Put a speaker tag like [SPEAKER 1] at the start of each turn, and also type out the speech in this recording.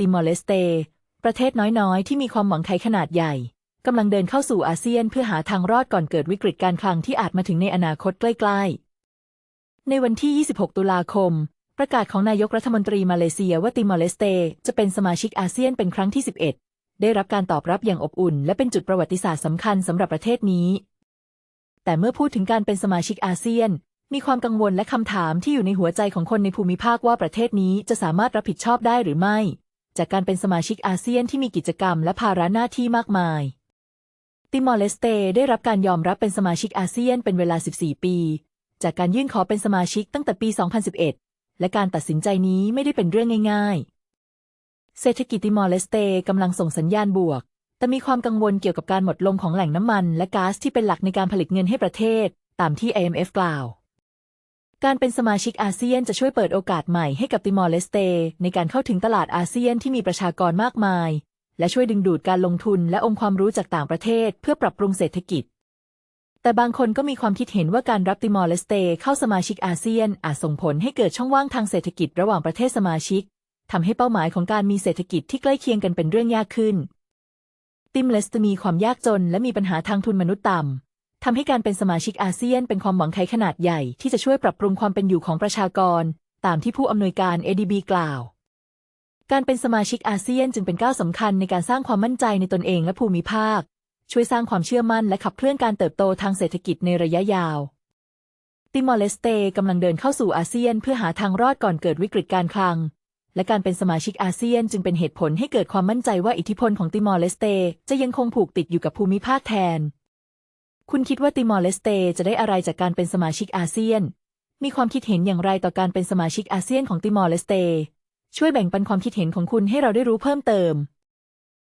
[SPEAKER 1] ติมอร์เลสเต ประเทศน้อยๆ ที่มีความหวังไขขนาดใหญ่กำลังเดินเข้าสู่อาเซียนเพื่อหาทางรอดก่อนเกิดวิกฤตการคลังที่อาจมาถึงในอนาคตใกล้ ๆ ในวันที่ 26 ตุลาคม ประกาศของนายกรัฐมนตรีมาเลเซียว่าติมอร์เลสเต จะเป็นสมาชิกอาเซียนเป็นครั้งที่ 11 ได้รับการตอบรับอย่างอบอุ่น และเป็นจุดประวัติศาสตร์สำคัญสำหรับประเทศนี้ แต่เมื่อพูดถึงการเป็นสมาชิกอาเซียน มีความกังวลและคำถามที่อยู่ในหัวใจของคนในภูมิภาคว่าประเทศนี้จะสามารถรับผิดชอบได้หรือไม่ จากการเป็นสมาชิกอาเซียนที่มีกิจกรรมและภาระหน้าที่มากมาย ติมอร์เลสเตได้รับการยอมรับเป็นสมาชิกอาเซียนเป็นเวลา 14 ปี จากการยื่นขอเป็นสมาชิกตั้งแต่ปี 2011 และการตัดสินใจนี้ไม่ได้เป็นเรื่องง่าย ๆ เศรษฐกิจติมอร์เลสเตกำลังส่งสัญญาณบวก แต่มีความกังวลเกี่ยวกับการหมดลมของแหล่งน้ำมัน และก๊าซที่เป็นหลักในการผลิตเงินให้ประเทศ ตามที่ IMF กล่าว การเป็นสมาชิกอาเซียนจะช่วยเปิดโอกาสใหม่ให้กับติมอร์เลสเต ในการเข้าถึงตลาดอาเซียนที่มีประชากรมากมาย และช่วยดึงดูดการลงทุนและองค์ความรู้จากต่างประเทศ เพื่อปรับปรุงเศรษฐกิจ แต่บางคนก็มีความคิดเห็นว่าการรับติมอร์เลสเตเข้าสมาชิกอาเซียนอาจส่งผลให้เกิดช่องว่างทางเศรษฐกิจระหว่างประเทศสมาชิกทำให้เป้าหมายของการมีเศรษฐกิจที่ใกล้เคียงกันเป็นเรื่องยากขึ้นติมเลสเตมีความยากจนและมีปัญหาทางทุนมนุษย์ต่ำ ทำให้การเป็นสมาชิกอาเซียนเป็นความหวังไขขนาดใหญ่ที่จะช่วยปรับปรุงความเป็นอยู่ของประชากร ตามที่ผู้อำนวยการ ADB กล่าว การเป็นสมาชิกอาเซียนจึงเป็นก้าวสำคัญในการสร้างความมั่นใจในตนเองและภูมิภาค ช่วยสร้างความเชื่อมั่นและขับเคลื่อนการเติบโตทางเศรษฐกิจในระยะยาวติมอร์เลสเตกำลังเดินเข้าสู่อาเซียนเพื่อหาทางรอดก่อนเกิดวิกฤตการคลัง และการเป็นสมาชิกอาเซียนจึงเป็นเหตุผลให้เกิดความมั่นใจว่าอิทธิพลของติมอร์เลสเตจะยังคงผูกติดอยู่กับภูมิภาคแทน คุณคิดว่าติมอร์เลสเตจะได้อะไรจากการเป็นสมาชิกอาเซียน มีความคิดเห็นอย่างไรต่อการเป็นสมาชิกอาเซียนของติมอร์เลสเตช่วยแบ่งปันความคิดเห็นของคุณให้เราได้รู้เพิ่มเติม